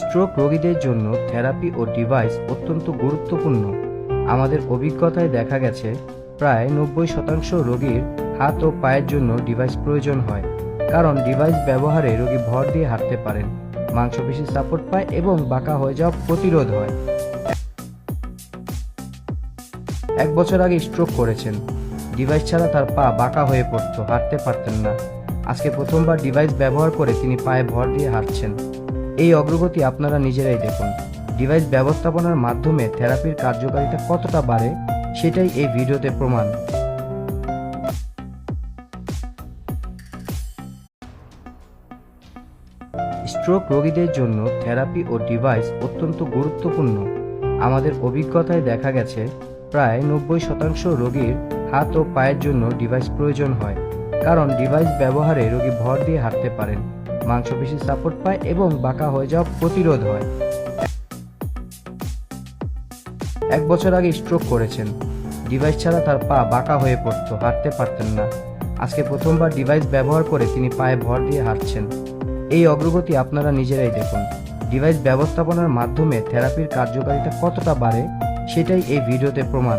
Stroke রোগীদের জন্য therapy ও device অত্যন্ত গুরুত্বপূর্ণ। আমাদের অভিজ্ঞতায় দেখা গেছে, প্রায় নব্বই শতাংশ রোগীর হাত ও পায়ের জন্য ডিভাইস প্রয়োজন হয়, কারণ ডিভাইস ব্যবহারে রোগী ভর দিয়ে হাঁটতে পারেন, মাংসপেশি সাপোর্ট পায় এবং বাঁকা হয়ে যাওয়া প্রতিরোধ হয়। এক বছর আগে স্ট্রোক করেছেন ডিভাইস ছাড়া তার পা বাঁকা হয়ে পড়তো, হাঁটতে পারতেন না। আজকে প্রথমবার ডিভাইস ব্যবহার করে তিনি পায়ে ভর দিয়ে হাঁটছেন। এই অগ্রগতি আপনারা নিজেরাই দেখুন। ডিভাইস ব্যবস্থাপনার মাধ্যমে থেরাপির কার্যকারিতা কতটা বাড়ে, সেটাই এই ভিডিওতে প্রমাণ। স্ট্রোক রোগীদের জন্য থেরাপি ও ডিভাইস অত্যন্ত গুরুত্বপূর্ণ। আমাদের অভিজ্ঞতায় দেখা গেছে, প্রায় নব্বই শতাংশ রোগীর হাত ও পায়ের জন্য ডিভাইস প্রয়োজন হয়, কারণ ডিভাইস ব্যবহারে রোগী ভর দিয়ে হাঁটতে পারেন। মাংসপেশি সাপোর্ট পায় এবং বাঁকা হয়ে যাওয়া প্রতিরোধ হয়। এক বছর আগে স্ট্রোক করেছেন। ডিভাইস ছাড়া তার পা বাঁকা হয়ে পড়তো, হাঁটতে পারতেন না। আজকে প্রথমবার ডিভাইস ব্যবহার করে তিনি পায়ে ভর দিয়ে হাঁটছেন। এই অগ্রগতি আপনারা নিজেরাই দেখুন। ডিভাইস ব্যবস্থাপনার মাধ্যমে থেরাপির কার্যকারিতা কতটা বাড়ে, সেটাই এই ভিডিওতে প্রমাণ।